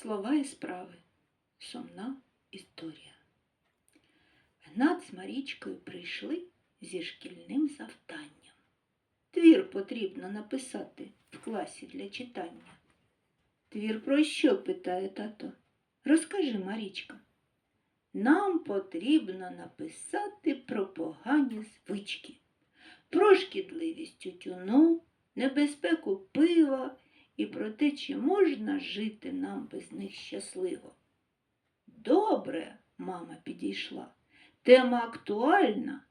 Слова і справи. Сумна історія. Гнат з Марічкою прийшли зі шкільним завданням. Твір потрібно написати в класі для читання. Твір про що? питає тато. Розкажи, Марічка. Нам потрібно написати про погані звички, про шкідливість тютюну, небезпеку пива про те, чи можна жити нам без них щасливо. Добре, мама підійшла. Тема актуальна,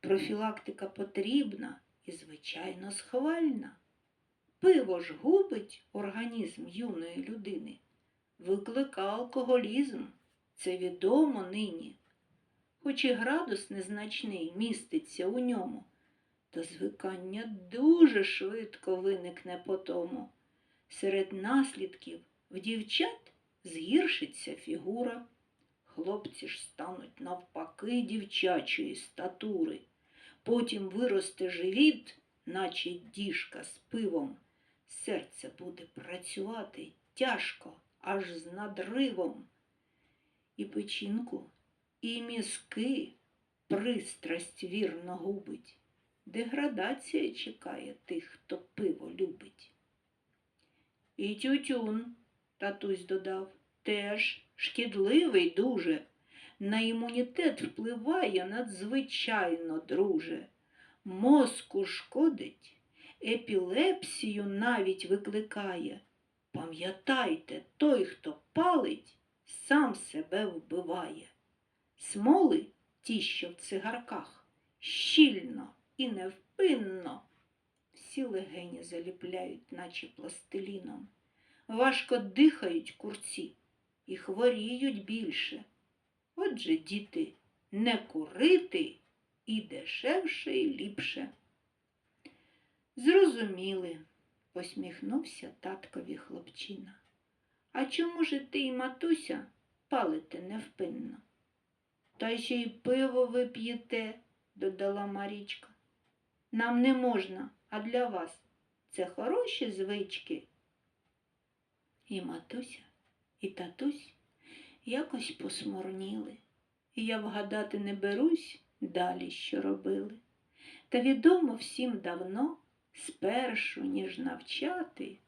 профілактика потрібна і, звичайно, схвальна. Пиво ж губить організм юної людини, викликає алкоголізм, це відомо нині. Хоч і градус незначний міститься у ньому, то звикання дуже швидко виникне по тому. Серед наслідків в дівчат згіршиться фігура. Хлопці ж стануть навпаки дівчачої статури. Потім виросте живіт, наче діжка з пивом. Серце буде працювати тяжко, аж з надривом. І печінку, і мізки пристрасть вірно губить. Деградація чекає тих, хто пиво любить. І тютюн, татусь додав, теж шкідливий дуже. На імунітет впливає надзвичайно друже. Мозку шкодить, епілепсію навіть викликає. Пам'ятайте, той, хто палить, сам себе вбиває. Смоли, ті, що в цигарках, щільно і невпинно, всі легені заліпляють, наче пластиліном. Важко дихають курці і хворіють більше. Отже, діти, не курити і дешевше, і ліпше. Зрозуміли, посміхнувся таткові хлопчина. А чому ж ти і матуся палите невпинно? Та ще й пиво ви п'єте, додала Марічка. Нам не можна, а для вас це хороші звички. І матуся, і татусь якось посмурніли, і я вгадати не берусь далі, що робили. Та відомо всім давно, спершу, ніж навчати,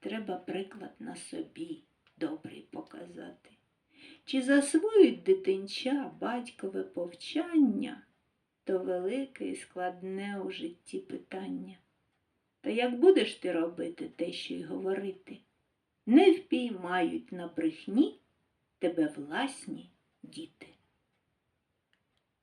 треба приклад на собі добрий показати. Чи засвоюють дитинча батькове повчання, то велике і складне у житті питання. Та як будеш ти робити те, що й говорити? Не впіймають на брехні тебе власні